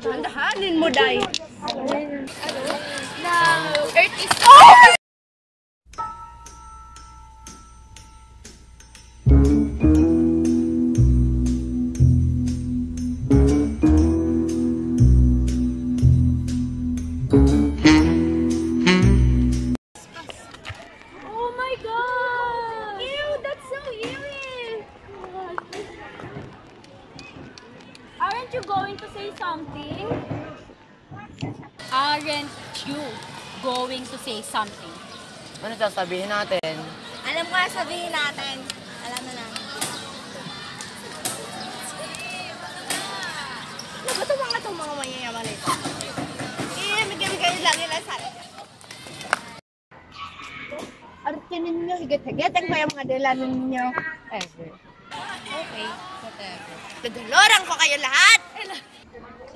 Tandahanin mo, Day. Earth is... Oh say something? Ano sasabihin natin? Alam ko na sabihin natin. Alam na. Ano ba itong mga itong mga mayayaman na ito? Eh, bigyan-bigyan nyo lang nila sa atin. Arte ninyo, higit-higit ang kaya mga dala ninyo. Ever. Okay, whatever. Nagaloran ko kayo lahat!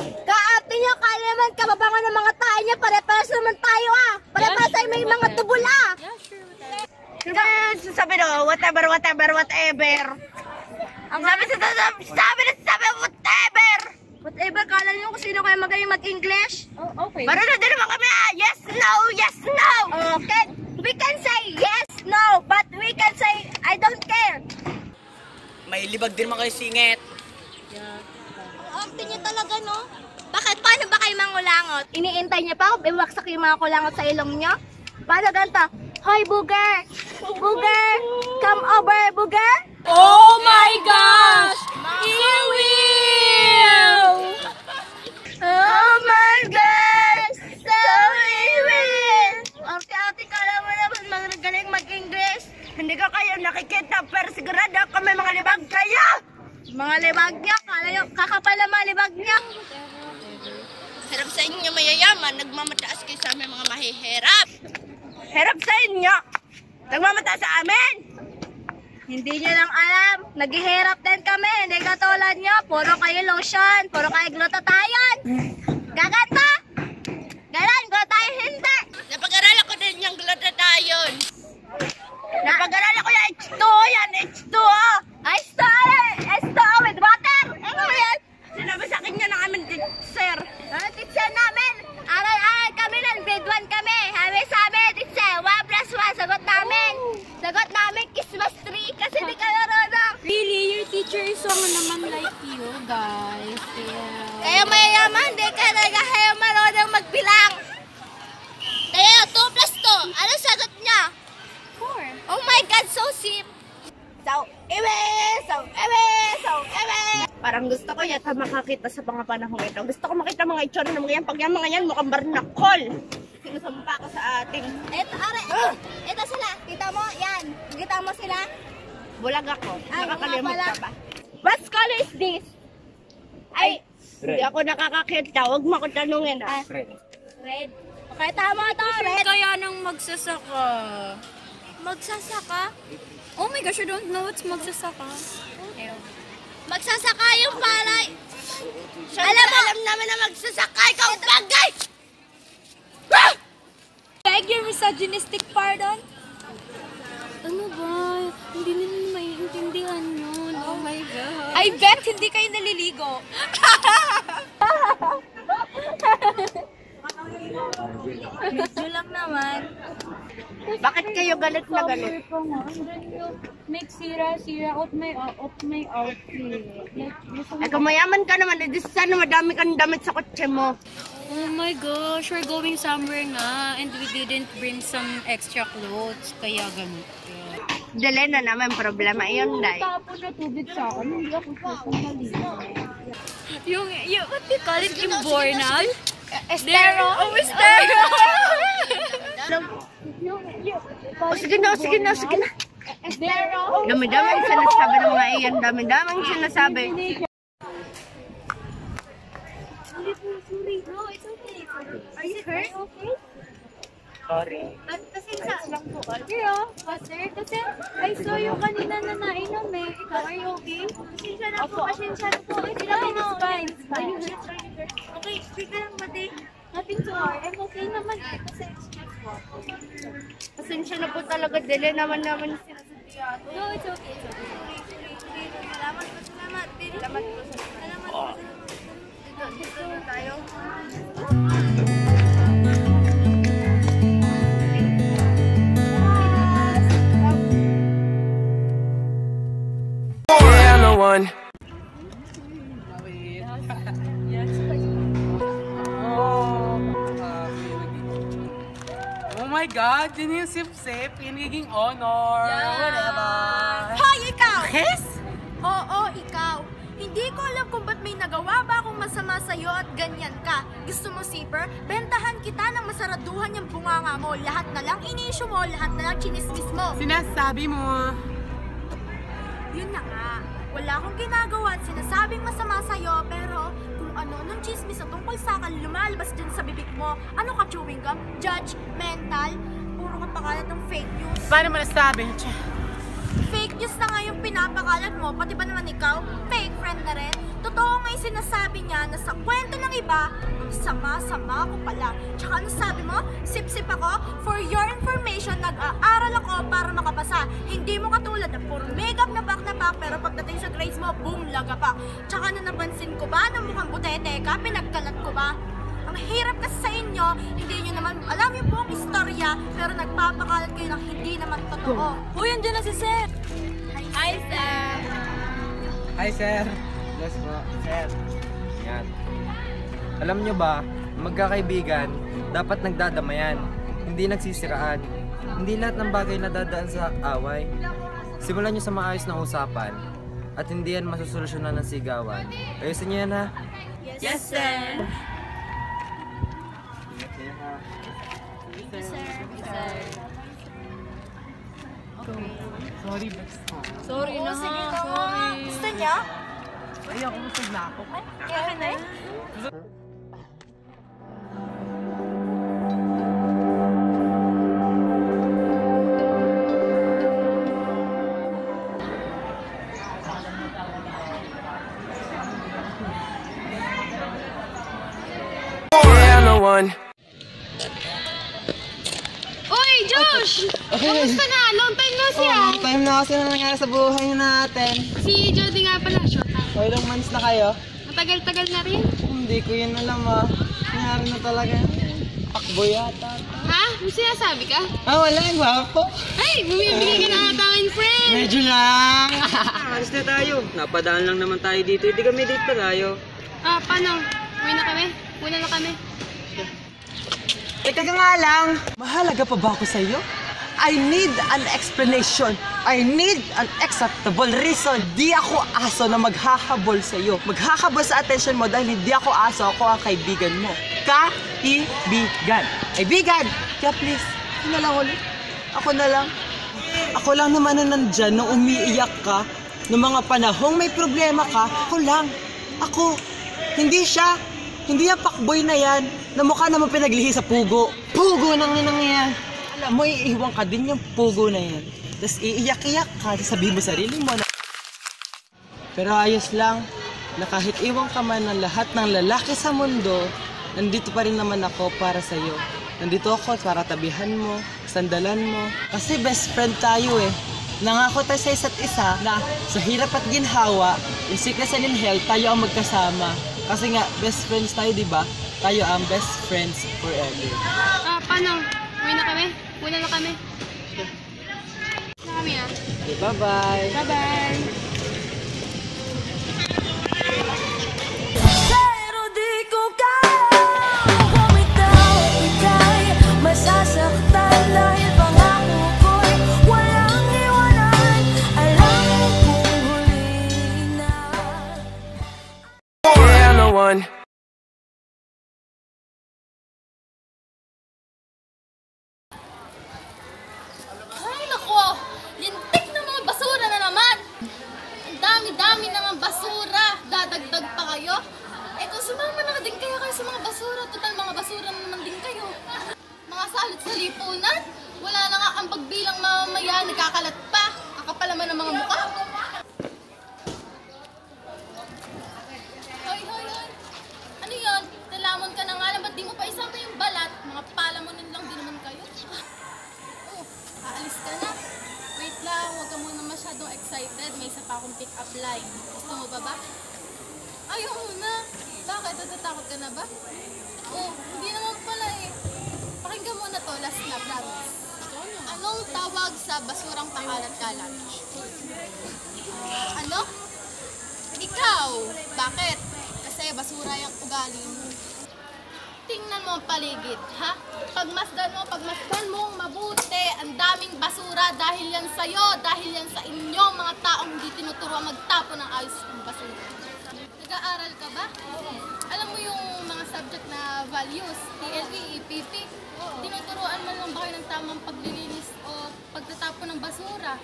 Kaate niyo, kaya naman kababangan ng mga tayo niya. Pare-pares naman tayo ah. Pare-pares tayo may mga tubula. Yeah, sure, whatever. Diba sabi no, whatever, whatever, whatever. Ang sabi sa sabi, sabi na sabi, whatever. Whatever, kala niyo kung sino kaya magaling mag-English? Oh, okay. Marunong din naman kami ah. Yes, no, yes, no. Okay. We can say yes, no, but we can say I don't care. May libag din kayo singit. Ang arte niyo talaga, no? Bakit? Paano ba kayo mangulangot? Iniintay niya pa ako, biwaksak yung mga kulangot sa ilong niyo. Paano ganito? Hoy, Booger! Booger! Come over, Booger! Oh my gosh! Ew! Oh my gosh! So evil! Ate-ate, kala mo naman magaling mag-English. Hindi ka kayo nakikita, pero sigurado ako may mga libag kayo! Mga libag niya, kala nyo, kakapal ang mga libag niya. Sarap sa inyo mayayaman, nagmamataas kayo sa aming mga mahihirap. Hirap sa inyo! Nagmamata sa amin! Hindi nyo lang alam, naghihirap din kami, hindi katulad nyo. Puro kayo lotion, puro kayo glutathione. Gaganta! Galan, glutathione hindi! Napag-aralan ko din yung glutathione. Napag-alala ko yung H2O yan, H2O! H2O, H2O with water! Ano yan? Sinabi sa akin yan ng aming teacher. Ano teacher namin? Aral-aral kami nun, grade 1 kami. Sabi sa amin, teacher, 1 plus 1, sagot namin. Sagot namin, Christmas tree, kasi di ka marunong. Really, your teacher is so naman like you, guys. Yeah. Kaya mayayaman, di ka talaga kayo marunong magbilang. Kaya 2 plus 2, ano sagot niya? Four. Oh my God, so sip. So, iwe! So, iwe! So, iwe! Parang gusto ko yata makakita sa mga panahong ito. Gusto ko makita mga itsura ng mga yan. Pag yung mga yan, mukhang barnakol. Sinusumpa ko sa ating. Ito, are, Ah! ito sila. Kita mo, yan. Kita mo sila. Bulag ako. Ay, Nakakalimot ka ba? What school is this? Ay, hindi ako nakakakita. Huwag mo ako tanungin ah. Red. Okay, tama to, red. Kaya nang magsasaka. Magsasaka? Oh my gosh, I don't know what's magsasaka. Ew. Magsasaka yung palay. alam mo, alam namin na magsasaka ikaw bagay. Beg your misogynistic pardon? Ano ba? Hindi nila maiintindihan yun. Oh my God. I bet hindi kayo naliligo. Medyo lang naman. Bakit kayo galit na galit? Ko nga. And then you make sira-sira out my, out my outfit. Like, Ay, kung mayaman ka naman, edi sana madami kang damit sa kotse mo. Oh my gosh, we're going somewhere nga and we didn't bring some extra clothes. Kaya ganito. Dali na naman, problema yun, Day. Tapon na tubig sa akin, hindi ako susong maligo. Yung, yung, what do you call it? Yung bornal? Estero? Oh, estero! yung, yung, O sige na, sige na, sige na. Estero? Dami-dami ang sinasabi ng mga iyan. Dami-dami ang sinasabi. Are you hurt? Sorry. At pasensya. lang po. Kaya, Pastor, kasi I saw you kanina na nainom eh. Ikaw, are you okay? Pasensya na po, pasensya na po. It's fine, it's fine. It's fine. Okay, speak ka lang mati. Nothing to worry. I'm okay naman. Kasi it's. Pasensya na po talaga, dili naman naman sinasabihan. No, it's okay. Salamat po, salamat. Salamat po salamat. Dito, dito na tayo. One. God, yun yung sip-sip, yung nagiging honor. Whatever. Hoy, ikaw! Kiss? Oo, ikaw. Hindi ko alam kung ba't may nagawa ba akong masama sa'yo at ganyan ka. Gusto mo, Zipper? Bentahan kita ng masaraduhan yung bunganga mo. Lahat na lang inisyu mo, lahat na lang chinismis mo. Sinasabi mo. Yun na nga. Wala akong ginagawa at sinasabing masama sa'yo, pero kung ano nung chismis na tungkol sa akin lumalabas dyan sa bibig mo, ano ka chewing gum? Judge, mental, puro ka pakalat ng fake news. Paano mo nasabi? Tsa. Pinapakalat mo, pati ba naman ikaw? Fake friend na rin. Totoo nga sinasabi niya na sa kwento ng iba, ang sama-sama ko pala. Tsaka ano sabi mo? Sip-sip ako? For your information, nag-aaral ako para makapasa. Hindi mo katulad na puro makeup na back na back, pero pagdating sa grades mo, boom, laga pa. Tsaka na napansin ko ba na mukhang butete ka, pinagkalat ko ba? Ang hirap kasi sa inyo, hindi nyo naman alam yung buong istorya, pero nagpapakalat kayo ng hindi naman totoo. Uy, andyan na si Seth. Hi, sir! Hi, sir. Yes po, sir. Yan. Alam nyo ba, magkakaibigan, dapat nagdadamayan, hindi nagsisiraan. Hindi lahat ng bagay nadadaan sa away. Simulan nyo sa maayos na usapan at hindi yan masusolusyonan ng sigawan. Ayusin nyo yan ha. Yes, sir. Ingat kayo ha. Sorry, basta. Sorry na. sige na. Sorry. Gusto niya? Ay, ako busog na ako. Kaya ka na eh. Uy, Josh! Kamusta na? Long time no see ah. Time na kasi na nangyari sa buhay natin. Si Jody nga pala, shot ah. Ilang months na kayo? Matagal-tagal na rin. Hindi ko yun alam ah. Nangyari na talaga. Pakbo yata. Ha? May sinasabi ka? Ah, wala. Gwapo. Ay, bumibigay ka na ata akin, friend. Medyo lang. Alis na tayo. Napadaan lang naman tayo dito. Hindi kami date pa tayo. Ah, paano? Uwi na kami? Una na kami. Teka nga lang, mahalaga pa ba ako sa iyo? I need an explanation. I need an acceptable reason. Di ako aso na maghahabol sa iyo. Maghahabol sa attention mo dahil hindi ako aso, ako ang kaibigan mo. Kaibigan. Kaibigan! Kaya please, ako na lang ulit. Ako na lang. Ako lang naman na nandyan nung umiiyak ka, nung mga panahong may problema ka, ako lang. Ako. Hindi siya. Hindi yung pakboy na yan, na mukha naman pinaglihi sa pugo. Pugo nang ninang. Alam mo, iiwan ka din yung pugo na yan. Tapos iiyak-iyak ka, sabihin mo sarili mo na... Pero ayos lang, na kahit iwan ka man ng lahat ng lalaki sa mundo, nandito pa rin naman ako para sa iyo. Nandito ako para tabihan mo, sandalan mo. Kasi best friend tayo eh. Nangako tayo sa isa't isa na sa hirap at ginhawa, in sickness and in health, tayo ang magkasama. Kasi nga, best friends tayo, di ba? Tayo ang best friends forever. Ah, paano? Uwi na kami? Una na kami. Bye-bye. Bye-bye. Nagkakalat pa. Kakapalaman ng mga mukha. Hoy, hoy, hoy. Ano yun? Nalamon ka na nga lang, ba't di mo pa isama yung balat? Mga palamunin lang din naman kayo. Oh, aalis ka na. Wait lang, huwag ka muna masyadong excited. May isa pa akong pick-up line. Gusto mo ba ba? Ayaw muna. Bakit? Natatakot ka na ba? Oh, hindi naman pala eh. Pakinggan mo na to, last na, promise. Anong tawag sa basurang pakalat-kalat? Ano? Ikaw! Bakit? Kasi basura yung ugali mo. Tingnan mo ang paligid, ha? Pagmasdan mo, pagmasdan mong mabuti, ang daming basura dahil yan sa'yo, dahil yan sa inyo, mga taong hindi tinuturuan magtapo ng ayos ng basura. Nag-aaral ka ba? Alam mo yung subject na values, TLE, EPP, tinuturuan mo lang ba kayo ng tamang paglilinis o pagtatapo ng basura?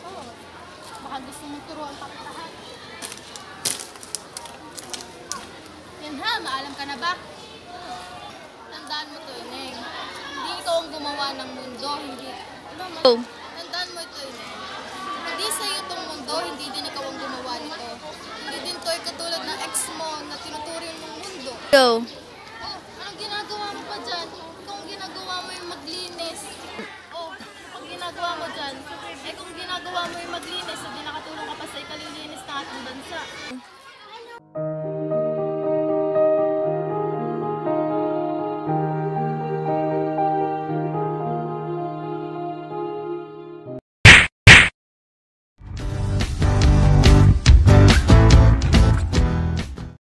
Baka gusto mong turuan pa kita, ha? Yan ha, maalam ka na ba? Tandaan mo to, Ineng. Hindi ikaw ang gumawa ng mundo, hindi... Ano, Tandaan mo ito, Ineng. Hindi sa iyo itong mundo, hindi din ikaw ang gumawa nito. Hindi din to ay katulad ng ex mo na tinuturing mong mundo. Go. Eh kung ginagawa mo yung maglinis, hindi nakatulong ka pa sa ikalilinis ng ating bansa.